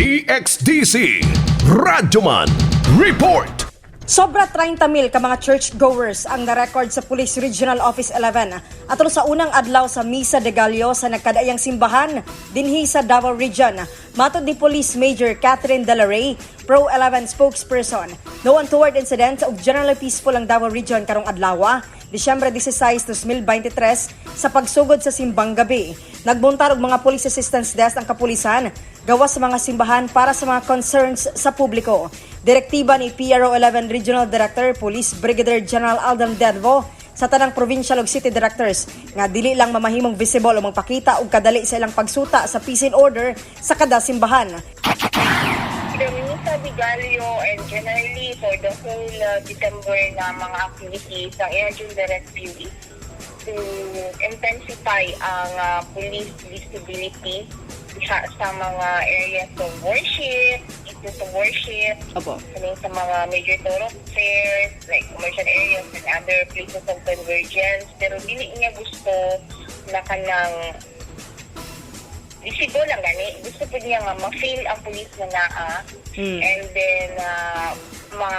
DXDC Radyoman Report. Sobra 30 mil ka mga churchgoers ang na-record sa Police Regional Office 11 atol sa unang adlaw sa Misa de Gallo sa nagkadayang simbahan dinhi sa Davao Region. Matod ni Police Major Catherine Delaray, Pro 11 spokesperson, no untoward incident ug generally peaceful ang Davao Region karong adlaw, Disyembre 16, 2023 sa pagsugod sa simbang gabi. Nagbuntar og mga police assistance desk ang kapulisan gawas sa mga simbahan para sa mga concerns sa publiko. Direktiba ni PRO 11 Regional Director Police Brigadier General Alden Dedvo sa tanang provincial ug city directors nga dili lang mamahimong visible o magpakita og kadali sa ilang pagsuta sa peace and order sa kada simbahan. de Gallo and generally for the whole uh, December na mga activities, ang Energy Directive is to intensify ang uh, police visibility sa, sa mga areas of worship, places of worship, Opo. ano sa mga major thoroughfares, like commercial areas and other places of convergence. Pero dili niya gusto na kanang visible lang gani. Gusto po niya nga ma-feel ang police na naa. Mm. and then uh, ma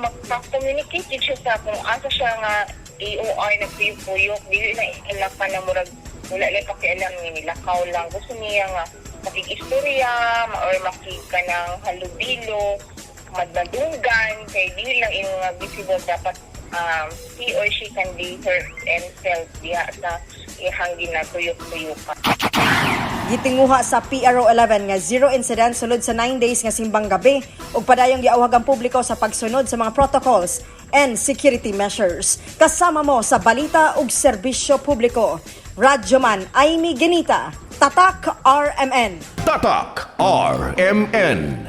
ma- ma-communicate yun siya sa kung asa siya nga AOR na puyok dili na ilak pa na murag wala lang pakialam ni nilakaw lang. Gusto niya nga makikistorya ma- or makika ng halubilo madmadunggan kay dili lang yung visible dapat um, he or she can be hurt and felt diha sa ihang ginatuyok-tuyukan. Gitinguha sa PRO 11 nga zero incident sulod sa 9 days nga simbang gabi ug padayong giawhag ang publiko sa pagsunod sa mga protocols and security measures. Kasama mo sa balita ug serbisyo publiko. Radyoman Aimee Genita, Tatak RMN. Tatak RMN